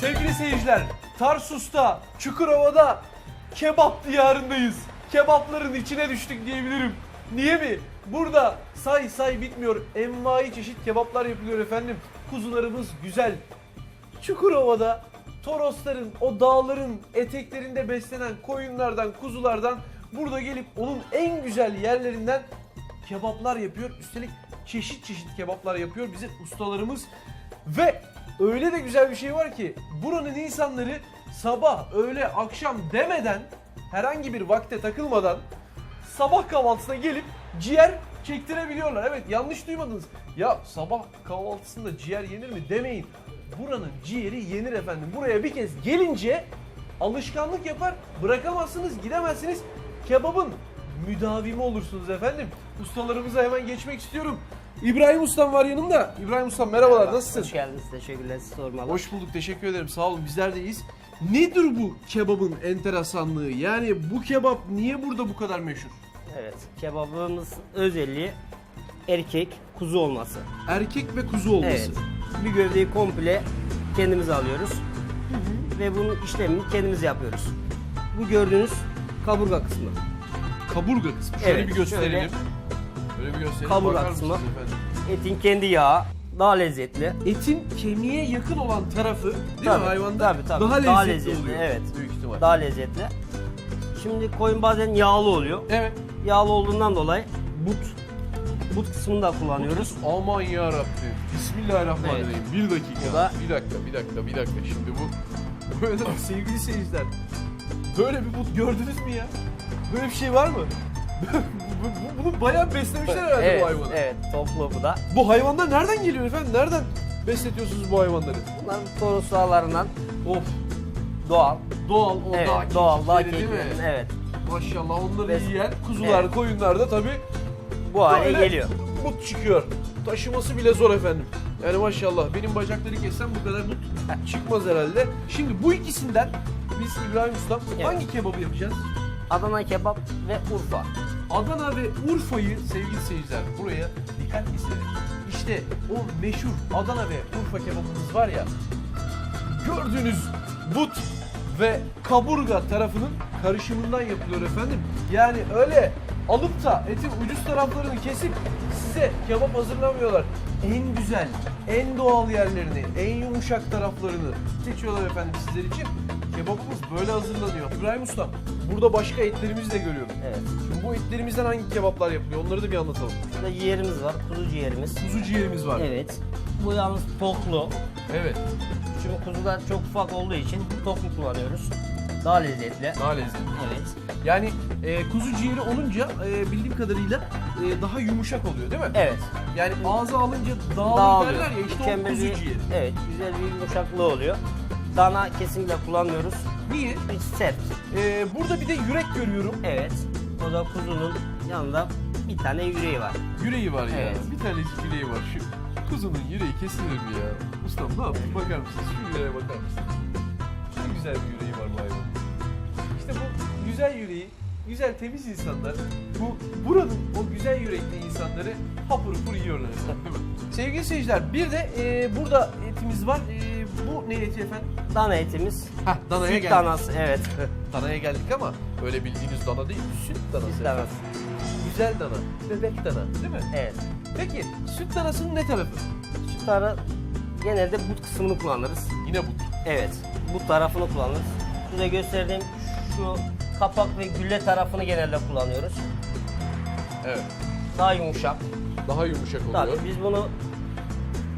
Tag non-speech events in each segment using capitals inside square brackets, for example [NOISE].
Sevgili seyirciler, Tarsus'ta, Çukurova'da kebap diyarındayız. Kebapların içine düştük diyebilirim. Niye mi? Burada say say bitmiyor. Envai çeşit kebaplar yapılıyor efendim. Kuzularımız güzel. Çukurova'da Torosların, o dağların eteklerinde beslenen koyunlardan, kuzulardan burada gelip onun en güzel yerlerinden kebaplar yapıyor. Üstelik çeşit çeşit kebaplar yapıyor bizim ustalarımız. Ve öyle de güzel bir şey var ki buranın insanları sabah, öğle, akşam demeden herhangi bir vakte takılmadan sabah kahvaltısına gelip ciğer çektirebiliyorlar. Evet yanlış duymadınız. Ya sabah kahvaltısında ciğer yenir mi demeyin. Buranın ciğeri yenir efendim. Buraya bir kez gelince alışkanlık yapar. Bırakamazsınız, gidemezsiniz. Kebabın müdavimi olursunuz efendim. Ustalarımıza hemen geçmek istiyorum. İbrahim Ustam var yanımda. İbrahim Ustam merhabalar nasılsın? Hoş geldiniz. Teşekkürler. Siz sormalı. Hoş bulduk teşekkür ederim sağ olun bizler de iyiyiz. Nedir bu kebabın enteresanlığı? Yani bu kebap niye burada bu kadar meşhur? Evet. Kebabımız özelliği erkek kuzu olması. Erkek ve kuzu olması. Evet. Bir gövdeyi komple kendimiz alıyoruz. Ve bunun işlemini kendimiz yapıyoruz. Bu gördüğünüz kaburga kısmı. Kaburga kısmı. Şöyle Evet, bir gösterelim. şöyle. Şöyle, bir Bakar kısmı. mısınız efendim? Etin kendi yağı daha lezzetli. Etin kemiğe yakın olan tarafı değil Tabii, mi hayvanda? tabii, tabii. Daha lezzetli, Daha lezzetli, oluyor. evet. Büyük ihtimal. Daha lezzetli. Şimdi koyun bazen yağlı oluyor. Evet. Yağlı olduğundan dolayı but but kısmını da kullanıyoruz. Aman ya Rabbim. Bismillahirrahmanirrahim. Bir dakika. Bu da- Bir dakika, bir dakika, bir dakika. Şimdi bu [LAUGHS] böyle sevgili seyirciler. Böyle bir but gördünüz mü ya? Böyle bir şey var mı? [LAUGHS] Bu- bu- Bunu bayağı beslemişler herhalde evet, bu hayvanı. evet, toplu bu da. Bu hayvanlar nereden geliyor efendim? Nereden besletiyorsunuz bu hayvanları? Bunlar toros sağlarından Of. doğal. Doğal, o Evet, dağ doğal, dağ değil mi? Evet. Maşallah onları Bes- yiyen kuzular, Evet. koyunlar da tabii Bu hale geliyor. but çıkıyor. Taşıması bile zor efendim. Yani maşallah benim bacakları kessem bu kadar but çıkmaz herhalde. Şimdi bu ikisinden biz İbrahim Ustam Evet. hangi kebabı yapacağız? Adana kebap ve Urfa. Adana ve Urfa'yı sevgili seyirciler buraya dikkat istedim. İşte o meşhur Adana ve Urfa kebabımız var ya gördüğünüz but ve kaburga tarafının karışımından yapılıyor efendim. Yani öyle alıp da etin ucuz taraflarını kesip size kebap hazırlamıyorlar. En güzel, en doğal yerlerini, en yumuşak taraflarını seçiyorlar efendim sizler için. Kebabımız böyle hazırlanıyor. İbrahim Usta, burada başka etlerimizi de görüyorum. Evet. Şimdi bu etlerimizden hangi kebaplar yapılıyor? Onları da bir anlatalım. Burada ciğerimiz var. Kuzu ciğerimiz. Kuzu ciğerimiz var. Evet. Bu yalnız toklu. Evet. Çünkü kuzular çok ufak olduğu için toklu kullanıyoruz. Daha lezzetli. Daha lezzetli. Evet. Yani e, kuzu ciğeri olunca e, bildiğim kadarıyla e, daha yumuşak oluyor değil mi? Evet. Yani ağza alınca dağılır Dağılıyor. derler ya işte o Mükemmel kuzu bir- ciğeri. Evet. Güzel bir yumuşaklığı oluyor. Dana kesinlikle kullanmıyoruz. Niye? Hiç sert. E, burada bir de yürek görüyorum. Evet. O da kuzunun yanında bir tane yüreği var. Yüreği var ya. Evet. Bir tanecik yüreği var. Şu kuzunun yüreği kesilir mi ya? Ustam ne yapayım bakar mısınız? Şu yüreğe bakar mısınız? Ne güzel bir yüreği var bu hayvanın. İşte bu güzel yüreği, güzel temiz insanlar, bu buranın o güzel yürekli insanları hapur hapur yiyorlar? [LAUGHS] Sevgili seyirciler bir de e, burada etimiz var. E, bu ne eti efendim? Dana etimiz. Hah danaya Süt geldik. danası. Evet. [LAUGHS] Danaya geldik ama öyle bildiğiniz dana değil, süt danası. Süt efendim. danası. Güzel dana, bebek dana değil mi? Evet. Peki süt danasının ne tarafı? Şu tarı genelde but kısmını kullanırız. Yine bu. Evet. Bu tarafını kullanırız. Size gösterdiğim şu kapak ve gülle tarafını genelde kullanıyoruz. Evet. Daha yumuşak. Daha yumuşak oluyor. Tabii biz bunu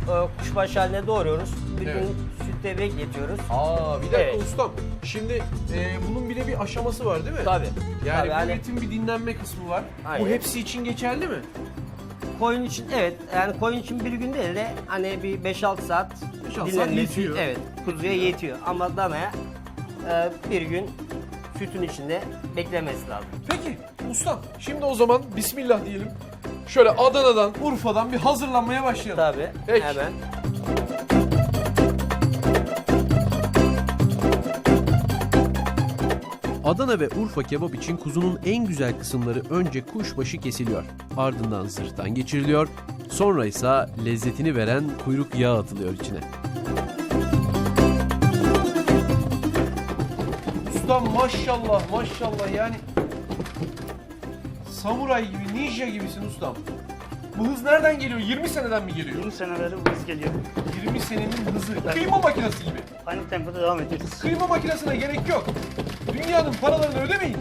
e, kuşbaşı haline doğruyoruz. Bir Evet. gün sütte bekletiyoruz. Aa bir dakika Evet. ustam. Şimdi e, bunun bile bir aşaması var değil mi? Tabii. Yani Tabii, bu hani etin bir dinlenme kısmı var. Aynen. Bu hepsi için geçerli mi? koyun için evet yani koyun için bir gün değil de hani bir 5-6 saat 5-6 saat dinlenmesi yetiyor. evet kuzuya yetiyor ama danaya e, bir gün sütün içinde beklemesi lazım. Peki ustam şimdi o zaman bismillah diyelim. Şöyle Adana'dan, Urfa'dan bir hazırlanmaya başlayalım. Tabii Peki. hemen. Adana ve Urfa kebap için kuzunun en güzel kısımları önce kuşbaşı kesiliyor. Ardından sırttan geçiriliyor. Sonra ise lezzetini veren kuyruk yağı atılıyor içine. Ustam maşallah maşallah yani samuray gibi ninja gibisin ustam. Bu hız nereden geliyor? 20 seneden mi geliyor? 20 seneleri bu hız geliyor. 20 senenin hızı. Kıyma makinesi gibi. Aynı tempoda devam ediyoruz. Kıyma makinesine gerek yok. Dünyanın paralarını ödemeyin.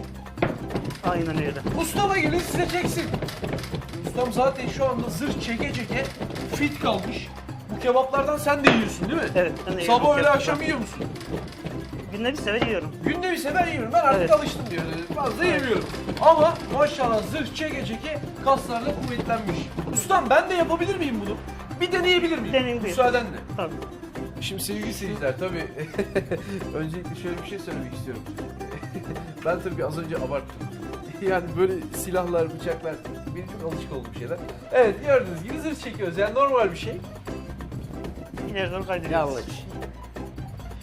Aynen öyle. Ustama gelin size çeksin. Ustam zaten şu anda zırh çeke çeke fit kalmış. Bu kebaplardan sen de yiyorsun değil mi? Evet, ben de Sabah öğle akşam yiyor musun? Günde bir sefer yiyorum. Günde bir sefer yiyorum. Ben artık Evet. alıştım diyor. Fazla yemiyorum. Ama maşallah zırh çeke çeke kaslarla kuvvetlenmiş. Ustam ben de yapabilir miyim bunu? Bir deneyebilir miyim? Deneyin buyurun. Müsaadenle. Tabii. Şimdi sevgili seyirciler tabii [LAUGHS] öncelikle şöyle bir şey söylemek istiyorum. [LAUGHS] ben tabii az önce abarttım. [LAUGHS] Yani böyle silahlar, bıçaklar benim çok alışık olduğum şeyler. Evet gördüğünüz gibi zırh çekiyoruz yani normal bir şey. İleri doğru kaydırıyoruz. Yanlış.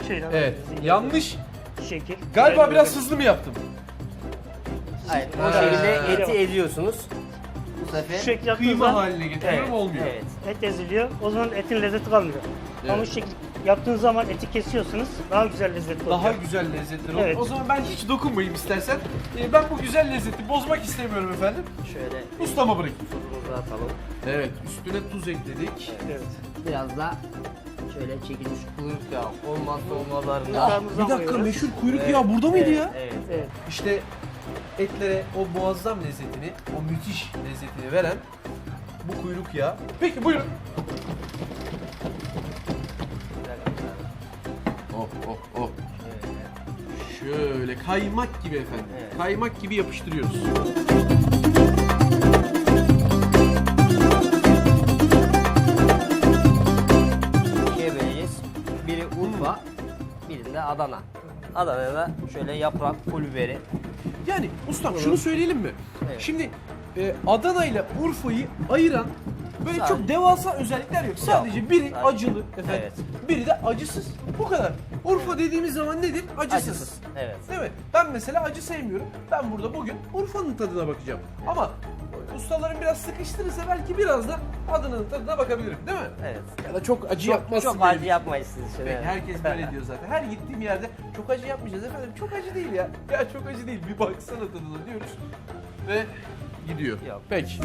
Şöyle Evet kaydırıyoruz, yanlış. Şekil. Galiba biraz hızlı mı yaptım? Hayır, o Ha. şekilde eti eziyorsunuz. Bu sefer Şu şekil yaptığınız Kıyma zaman haline getiriyorum evet, olmuyor. Evet. et eziliyor. O zaman etin lezzeti kalmıyor. Ama Evet. şu şekil yaptığınız zaman eti kesiyorsunuz. Daha güzel lezzetli oluyor. Daha güzel lezzetler olur. Evet. O zaman ben hiç dokunmayayım istersen. Ee, ben bu güzel lezzeti bozmak istemiyorum efendim. Şöyle Ustama bırakayım. tuzumuzu atalım. Evet üstüne tuz ekledik. Evet. Biraz da şöyle çekilmiş kuyruk yağı olmazsa olmazlarından. Bir dakika meşhur kuyruk Evet, yağı burada mıydı evet, ya? Evet. Evet. İşte etlere o muazzam lezzetini, o müthiş lezzetini veren bu kuyruk yağı. Peki buyurun. Şöyle kaymak gibi efendim. Evet. Kaymak gibi yapıştırıyoruz. İkiye böleceğiz. Biri Urfa, birinde Adana. Adana'da da şöyle yaprak, pul biberi. Yani ustam şunu söyleyelim mi? Evet. Şimdi e, Adana ile Urfa'yı ayıran böyle Sadece- çok devasa özellikler yok. Sadece biri Sadece- acılı efendim. Evet. Biri de acısız. Bu kadar. Urfa dediğimiz zaman nedir? Acısız. Acısız. Evet. Değil mi? Ben mesela acı sevmiyorum. Ben burada bugün Urfa'nın tadına bakacağım. Ama ustaların biraz sıkıştırırsa belki biraz da Adana'nın tadına bakabilirim değil mi? Evet. Ya da çok acı Çok, yapmazsın. çok acı yapmayız siz için. Evet. herkes böyle diyor zaten. Her gittiğim yerde çok acı yapmayacağız efendim. Çok acı değil ya. Ya çok acı değil. Bir baksana tadına diyoruz. Ve gidiyor. Yok. Peki.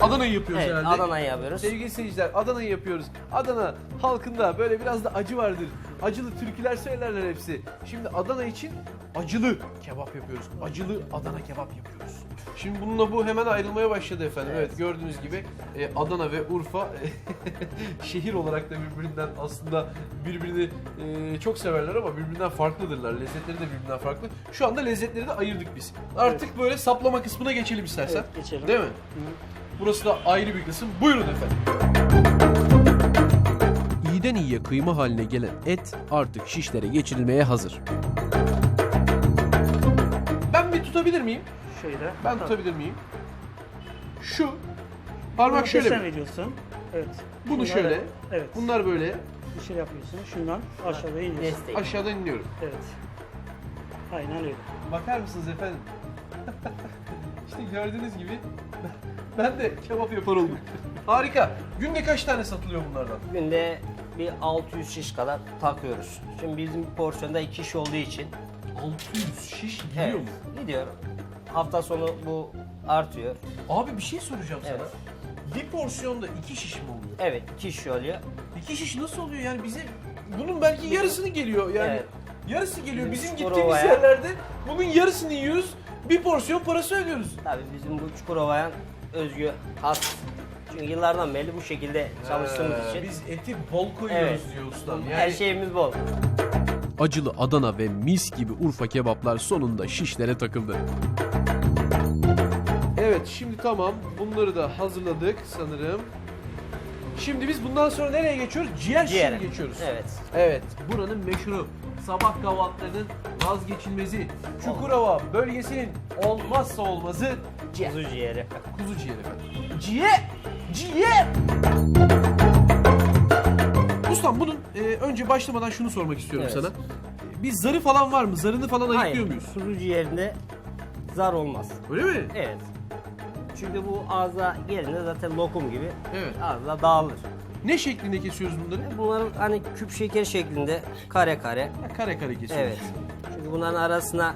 Adana'yı yapıyoruz Evet, herhalde. Adana'yı yapıyoruz. Sevgili seyirciler Adana'yı yapıyoruz. Adana halkında böyle biraz da acı vardır. Acılı türküler söylerler hepsi. Şimdi Adana için acılı kebap yapıyoruz. Acılı Adana kebap yapıyoruz. Şimdi bununla bu hemen ayrılmaya başladı efendim. Evet, Evet. gördüğünüz gibi e, Adana ve Urfa [LAUGHS] şehir olarak da birbirinden aslında birbirini e, çok severler ama birbirinden farklıdırlar. Lezzetleri de birbirinden farklı. Şu anda lezzetleri de ayırdık biz. Artık böyle saplama kısmına geçelim istersen. Evet, geçelim. Değil mi? Burası da ayrı bir kısım. Buyurun efendim. İyiden iyiye kıyma haline gelen et artık şişlere geçirilmeye hazır. Ben bir tutabilir miyim? Şöyle. Ben Tabii. tutabilir miyim? Şu. Parmak Bunu şöyle desen mi? veriyorsun. Evet. Bunu Bunları- şöyle. Evet. Bunlar böyle. Bir şey yapıyorsun. Şundan aşağıya iniyorsun. Destek. Aşağıdan iniyorum. Evet. Aynen öyle. Bakar mısınız efendim? [LAUGHS] işte gördüğünüz gibi ben de kebap yapar oldum. Harika. Günde kaç tane satılıyor bunlardan? Günde bir 600 şiş kadar takıyoruz. Şimdi bizim porsiyonda iki kişi olduğu için 600 şiş gidiyor mu? gidiyor. Hafta sonu bu artıyor. Abi bir şey soracağım sana. Evet. Bir porsiyonda iki şiş mi oluyor? Evet, iki kişi oluyor. İki şiş nasıl oluyor yani bize bunun belki yarısını geliyor yani Evet. yarısı geliyor Bizim bizim Çukurova'ya- gittiğimiz yerlerde bunun yarısını yiyoruz bir porsiyon parası ödüyoruz. Tabii bizim bu Çukurova'ya özgü has. Çünkü yıllardan beri bu şekilde çalıştığımız Ee, için Biz eti bol koyuyoruz Evet. diyor ustam. Yani her şeyimiz bol. Acılı Adana ve mis gibi Urfa kebaplar sonunda şişlere takıldı. Evet şimdi tamam bunları da hazırladık sanırım. Şimdi biz bundan sonra nereye geçiyoruz? Ciğer şişine geçiyoruz. Evet. Evet buranın meşhuru sabah kahvaltılarının vazgeçilmezi Çukurova bölgesinin olmazsa olmazı ciğer. Kuzu ciğeri. Kuzu ciğer efendim. Ciğer! Ciğer! Ustam bunun e, önce başlamadan şunu sormak istiyorum Evet. sana. Bir zarı falan var mı? Zarını falan ayıklıyor muyuz? kuzu ciğerinde zar olmaz. Öyle mi? Evet. Çünkü bu ağza gelince zaten lokum gibi Evet. ağızda dağılır. Ne şeklinde kesiyoruz bunları? Bunları hani küp şeker şeklinde kare kare. Ha, Kare kare kesiyoruz. Evet. Çünkü bunların arasına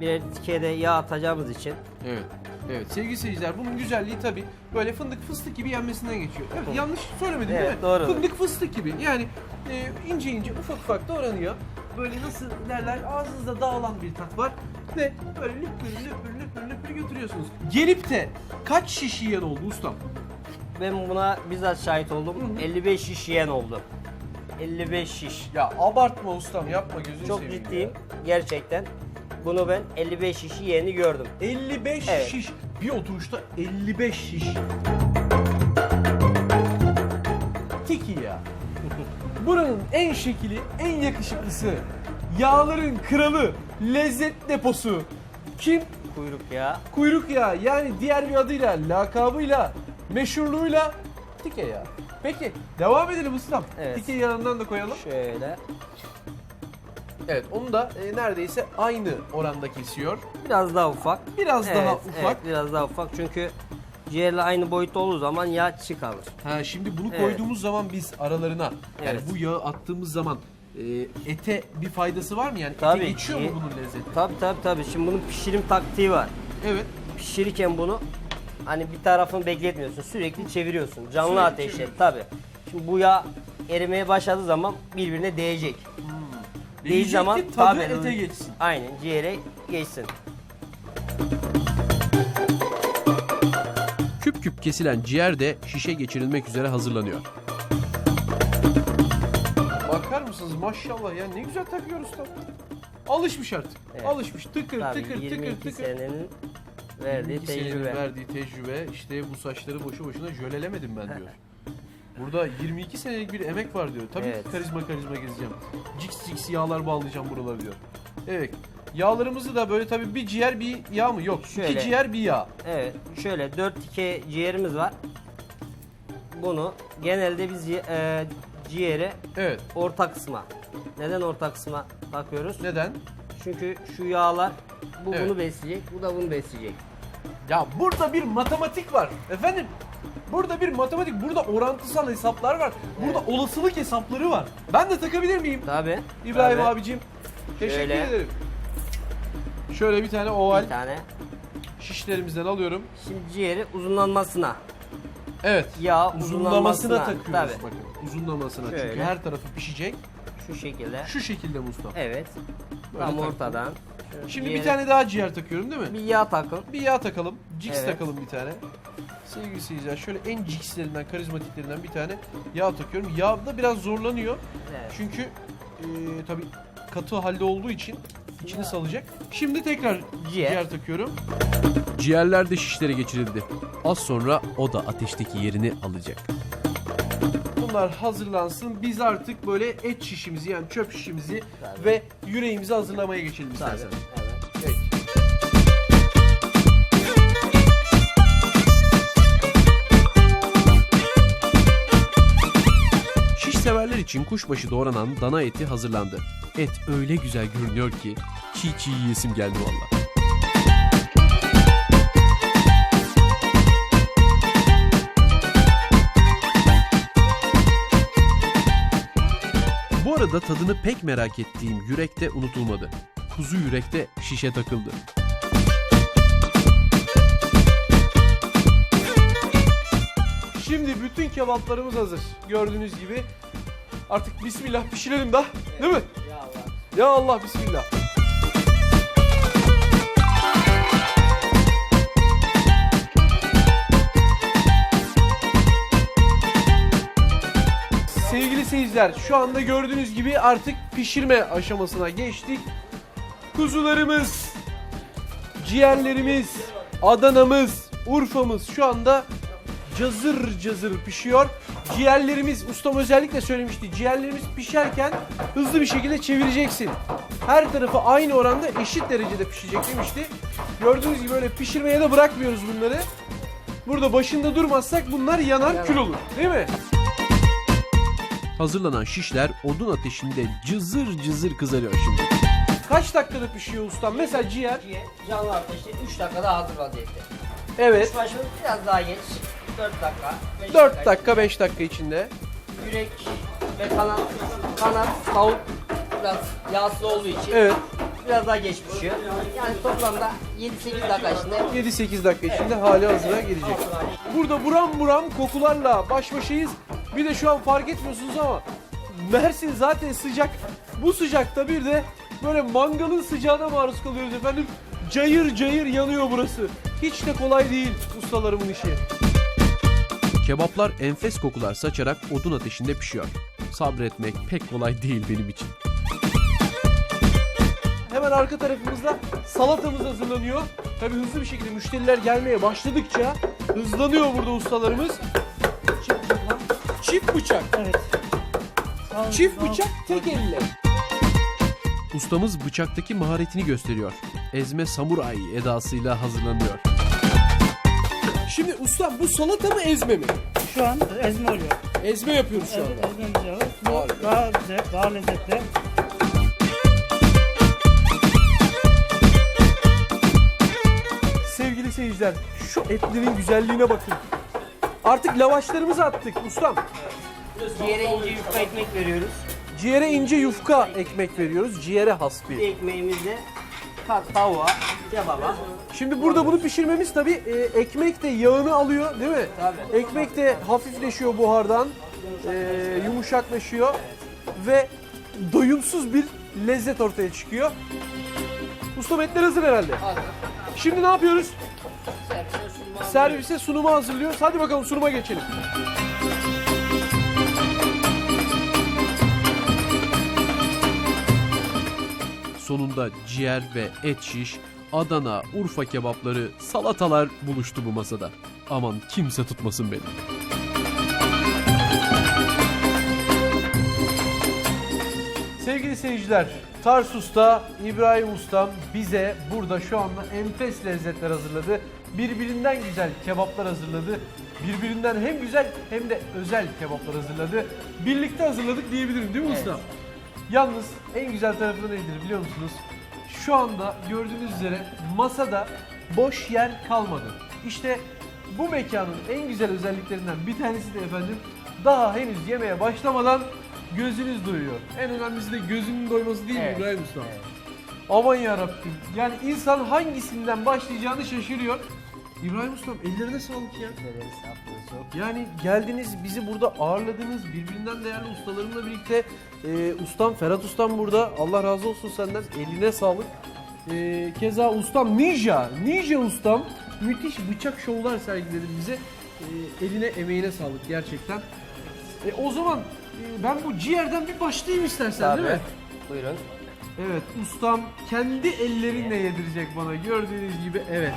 birer dikeye de yağ atacağımız için Evet. Evet sevgili seyirciler bunun güzelliği tabii böyle fındık fıstık gibi yenmesinden geçiyor. Evet yanlış söylemedim değil Evet, mi? doğru. Fındık fıstık gibi yani e, ince ince ufak ufak doğranıyor. Böyle nasıl derler ağzınızda dağılan bir tat var ve böyle lüpür lüpür lüpür lüpür götürüyorsunuz. Gelip de kaç şiş yiyen oldu ustam? ben buna bizzat şahit oldum. 55 şiş yiyen oldu. 55 şiş. Ya abartma ustam yapma gözünü Çok seveyim ciddiyim. ya. Gerçekten. Bunu ben 55 şiş yiyeni gördüm. 55 Evet. şiş. Bir oturuşta 55 şiş. Tiki ya. [LAUGHS] Buranın en şekili, en yakışıklısı, yağların kralı, lezzet deposu. Kim? Kuyruk ya. Kuyruk yağı. Yani diğer bir adıyla, lakabıyla, meşhurluğuyla tike yağı. Peki devam edelim ustam. Evet. Tike yağından da koyalım. Şöyle. Evet onu da e, neredeyse aynı oranda kesiyor. Biraz daha ufak. Biraz Evet, daha evet, ufak. biraz daha ufak çünkü ciğerle aynı boyutta olduğu zaman yağ çıkarır. Ha şimdi bunu Evet. koyduğumuz zaman biz aralarına yani Evet. bu yağı attığımız zaman e, ete bir faydası var mı yani? Tabii ete geçiyor ki. mu bunun lezzeti? Tabi tabi tabi. Şimdi bunun pişirim taktiği var. Evet. Pişirirken bunu hani bir tarafını bekletmiyorsun. Sürekli çeviriyorsun. Canlı Sürekli ateşte çeviriyorsun. tabi. Şimdi bu yağ erimeye başladığı zaman birbirine değecek. Zaman ki tadı tabii, ete geçsin. Aynen ciğere geçsin. Küp küp kesilen ciğer de şişe geçirilmek üzere hazırlanıyor. Bakar mısınız maşallah ya ne güzel takıyor usta. Alışmış artık. Evet. Alışmış. Tıkır Tabii tıkır 22 tıkır tıkır. senenin verdiği 22 senenin tecrübe. verdiği tecrübe işte bu saçları boşu boşuna jölelemedim ben [LAUGHS] diyor. Burada 22 senelik bir emek var diyor. Tabii Evet. ki karizma karizma gezeceğim. Cix cix yağlar bağlayacağım buralara diyor. Evet. Yağlarımızı da böyle tabii bir ciğer bir yağ mı? Yok. Şöyle. İki ciğer bir yağ. Evet. Şöyle 4 tike ciğerimiz var. Bunu genelde biz e, ciğeri Evet. orta kısma. Neden orta kısma takıyoruz? Neden? Çünkü şu yağlar bu Evet. bunu besleyecek, bu da bunu besleyecek. Ya burada bir matematik var. Efendim? Burada bir matematik, burada orantısal hesaplar var. Burada olasılık hesapları var. Ben de takabilir miyim? Tabi. İbrahim abicim. Teşekkür Şöyle. ederim. Şöyle bir tane oval Bir tane. şişlerimizden alıyorum. Şimdi ciğeri uzunlanmasına. Evet. Yağ Uzunlamasına uzunlanmasına. takıyoruz Tabii. bakın. Uzunlamasına çünkü Şöyle. her tarafı pişecek. Şu şekilde. Şu şekilde Mustafa. Evet. Tam ortadan. Şu Şimdi bir ciğeri- tane daha ciğer takıyorum değil mi? bir yağ takın. Bir yağ takalım. Cix Evet. takalım bir tane. Sevgili seyirciler şöyle en cixlerinden, karizmatiklerinden bir tane yağ takıyorum. Yağ da biraz zorlanıyor. Evet. Çünkü e, tabii katı halde olduğu için içini salacak. Şimdi tekrar ciğer, Ciğer. takıyorum. Ciğerler de şişlere geçirildi. Az sonra o da ateşteki yerini alacak. Bunlar hazırlansın. Biz artık böyle et şişimizi yani çöp şişimizi Tabii. ve yüreğimizi hazırlamaya geçelim Tabii. istersen. Evet. İçin kuşbaşı doğranan dana eti hazırlandı. Et öyle güzel görünüyor ki çiğ çiğ yiyesim geldi valla. Bu arada tadını pek merak ettiğim yürek de unutulmadı. Kuzu yürekte şişe takıldı. Şimdi bütün kebaplarımız hazır. Gördüğünüz gibi. Artık bismillah pişirelim da. Değil mi? Ya Allah. Ya Allah bismillah. Sevgili seyirciler şu anda gördüğünüz gibi artık pişirme aşamasına geçtik. Kuzularımız, ciğerlerimiz, Adana'mız, Urfa'mız şu anda cazır cazır pişiyor. Ciğerlerimiz, ustam özellikle söylemişti. Ciğerlerimiz pişerken hızlı bir şekilde çevireceksin. Her tarafı aynı oranda eşit derecede pişecek demişti. Gördüğünüz gibi böyle pişirmeye de bırakmıyoruz bunları. Burada başında durmazsak bunlar yanar kül olur. Değil mi? Hazırlanan şişler odun ateşinde cızır cızır kızarıyor şimdi. Kaç dakikada pişiyor ustam? Mesela ciğer. Ciğer canlı ateşte 3 dakikada hazır vaziyette. Evet. Kuşbaşımız biraz daha geç. 4 dakika. 5 4 dakika 5 dakika içinde. Yürek ve kanat, kanat, tavuk biraz yağsız olduğu için Evet. biraz daha geç pişiyor. Yani toplamda 7-8 dakika içinde 7-8 dakika içinde hali hazıra gelecek. Burada buram buram kokularla baş başayız. Bir de şu an fark etmiyorsunuz ama Mersin zaten sıcak. Bu sıcakta bir de böyle mangalın sıcağına maruz kalıyoruz efendim. Cayır cayır yanıyor burası. Hiç de kolay değil ustalarımın işi. Kebaplar enfes kokular saçarak odun ateşinde pişiyor. Sabretmek pek kolay değil benim için. Hemen arka tarafımızda salatamız hazırlanıyor. Tabii hızlı bir şekilde müşteriler gelmeye başladıkça hızlanıyor burada ustalarımız. Çift bıçak. Çift bıçak. Evet. Sağ- Çift sağ- bıçak tek elle. Ustamız bıçaktaki maharetini gösteriyor. Ezme samuray edasıyla hazırlanıyor. Şimdi ustam bu salata mı ezme mi? Şu an ezme oluyor. Ezme yapıyoruz şu anda. ezmemiz yağı. Bu daha güzel, daha lezzetli. Sevgili seyirciler şu etlerin güzelliğine bakın. Artık lavaşlarımızı attık ustam. ciğere ince yufka ekmek veriyoruz. Ciğere ince yufka ekmek veriyoruz. Ciğere has Bir bir. ekmeğimizde kat tavuğa, kebaba. Şimdi burada bunu pişirmemiz tabii e, ekmek de yağını alıyor değil mi? Tabii. Ekmek de hafifleşiyor buhardan. e, yumuşaklaşıyor. Ve doyumsuz bir lezzet ortaya çıkıyor. Ustam etler hazır herhalde. Şimdi ne yapıyoruz? Servise sunumu hazırlıyoruz. Hadi bakalım sunuma geçelim. Sonunda ciğer ve et şiş, Adana, Urfa kebapları, salatalar buluştu bu masada. Aman kimse tutmasın beni. Sevgili seyirciler, Tarsus'ta İbrahim Ustam bize burada şu anda enfes lezzetler hazırladı. Birbirinden güzel kebaplar hazırladı. Birbirinden hem güzel hem de özel kebaplar hazırladı. Birlikte hazırladık diyebilirim değil mi Evet. ustam? Yalnız en güzel tarafı nedir biliyor musunuz? Şu anda gördüğünüz üzere masada boş yer kalmadı. İşte bu mekanın en güzel özelliklerinden bir tanesi de efendim daha henüz yemeğe başlamadan gözünüz doyuyor. En önemlisi de gözünün doyması değil mi Evet. İbrahim Usta? Evet. Aman yarabbim. Yani insan hangisinden başlayacağını şaşırıyor. İbrahim Ustam ellerine sağlık ya. Ederiz, afiyet olsun. Yani geldiniz bizi burada ağırladınız. Birbirinden değerli ustalarımla birlikte e, ustam Ferhat Ustam burada. Allah razı olsun senden. Eline sağlık. E, keza ustam Ninja. Ninja ustam müthiş bıçak şovlar sergiledi bize. E, eline emeğine sağlık gerçekten. E, o zaman e, ben bu ciğerden bir başlayayım istersen değil mi? Buyurun. Evet ustam kendi ellerinle yedirecek bana. Gördüğünüz gibi evet.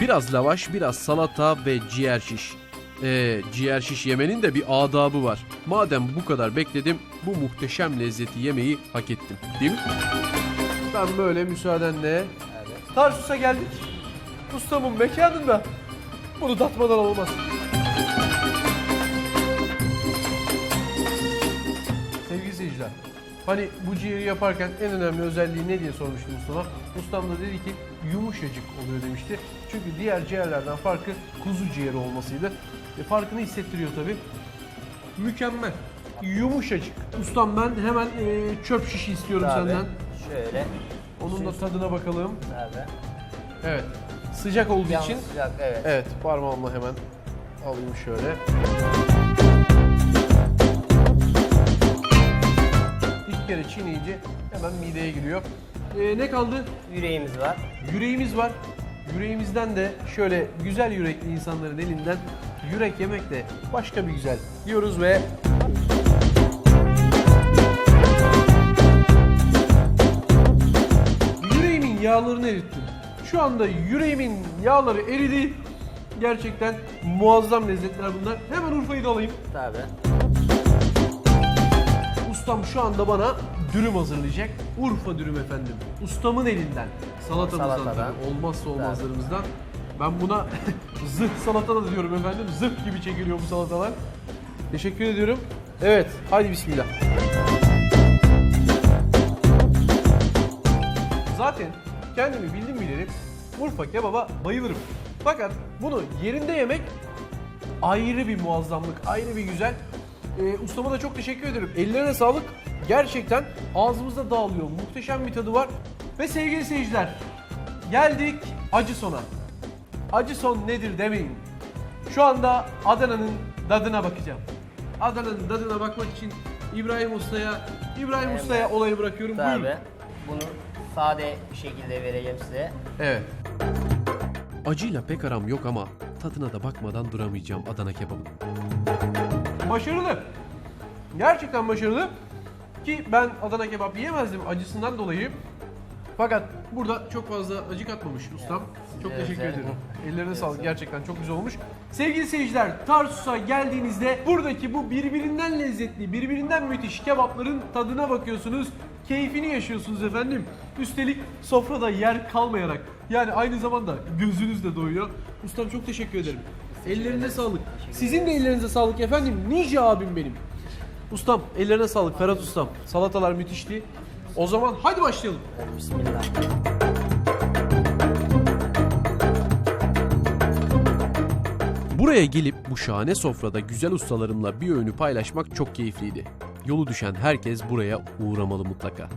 Biraz lavaş, biraz salata ve ciğer şiş. Ee, ciğer şiş yemenin de bir adabı var. Madem bu kadar bekledim, bu muhteşem lezzeti yemeyi hak ettim. Değil mi? Ben böyle müsaadenle Evet. Tarsus'a geldik. Ustamın mekanında. Bunu tatmadan olmaz. Hani bu ciğeri yaparken en önemli özelliği ne diye sormuştum ustama. Ustam da dedi ki yumuşacık oluyor demişti. Çünkü diğer ciğerlerden farkı kuzu ciğeri olmasıydı. E, farkını hissettiriyor tabi. Mükemmel. Yumuşacık. Ustam ben hemen e, çöp şişi istiyorum Tabii. senden. Şöyle. Onun da tadına bakalım. Tabii. Evet. Sıcak olduğu Yalnız için sıcak, evet. evet parmağımla hemen alayım şöyle. Kere çiğneyince hemen mideye giriyor. Ee, ne kaldı? Yüreğimiz var. Yüreğimiz var. Yüreğimizden de şöyle güzel yürekli insanların elinden yürek yemek de başka bir güzel diyoruz ve yüreğimin yağlarını erittim. Şu anda yüreğimin yağları eridi. Gerçekten muazzam lezzetler bunlar. Hemen Urfa'yı da alayım. Tabii. Ustam şu anda bana dürüm hazırlayacak. Urfa dürüm efendim. Ustamın elinden. Salatamızdan Salatadan. tabii. Olmazsa olmazlarımızdan. Ben buna [LAUGHS] zırh salata da diyorum efendim. Zırh gibi çekiliyor bu salatalar. Teşekkür ediyorum. Evet, haydi bismillah. Zaten kendimi bildim bileli Urfa kebaba bayılırım. Fakat bunu yerinde yemek ayrı bir muazzamlık, ayrı bir güzel. Ee, ustama da çok teşekkür ederim. Ellerine sağlık. Gerçekten ağzımızda dağılıyor. Muhteşem bir tadı var. Ve sevgili seyirciler, geldik acı sona. Acı son nedir demeyin. Şu anda Adana'nın dadına bakacağım. Adana'nın dadına bakmak için İbrahim Usta'ya İbrahim Evet. Usta'ya olayı bırakıyorum. Tabii. Buyurun. Bunu sade bir şekilde vereceğim size. Evet. Acıyla pek aram yok ama tadına da bakmadan duramayacağım Adana kebabın. Başarılı. Gerçekten başarılı. Ki ben Adana kebap yiyemezdim acısından dolayı. Fakat burada çok fazla acı katmamış ustam. Çok Evet, teşekkür evet. ederim. Ellerine sağlık. Gerçekten çok güzel olmuş. Sevgili seyirciler, Tarsus'a geldiğinizde buradaki bu birbirinden lezzetli, birbirinden müthiş kebapların tadına bakıyorsunuz. Keyfini yaşıyorsunuz efendim. Üstelik sofrada yer kalmayarak. Yani aynı zamanda gözünüz de doyuyor. Ustam çok teşekkür ederim. Ellerine sağlık. Sizin de ellerinize sağlık efendim. Nice abim benim. Ustam ellerine sağlık Ferhat ustam. Salatalar müthişti. O zaman hadi başlayalım. Bismillah. Buraya gelip bu şahane sofrada güzel ustalarımla bir öğünü paylaşmak çok keyifliydi. Yolu düşen herkes buraya uğramalı mutlaka.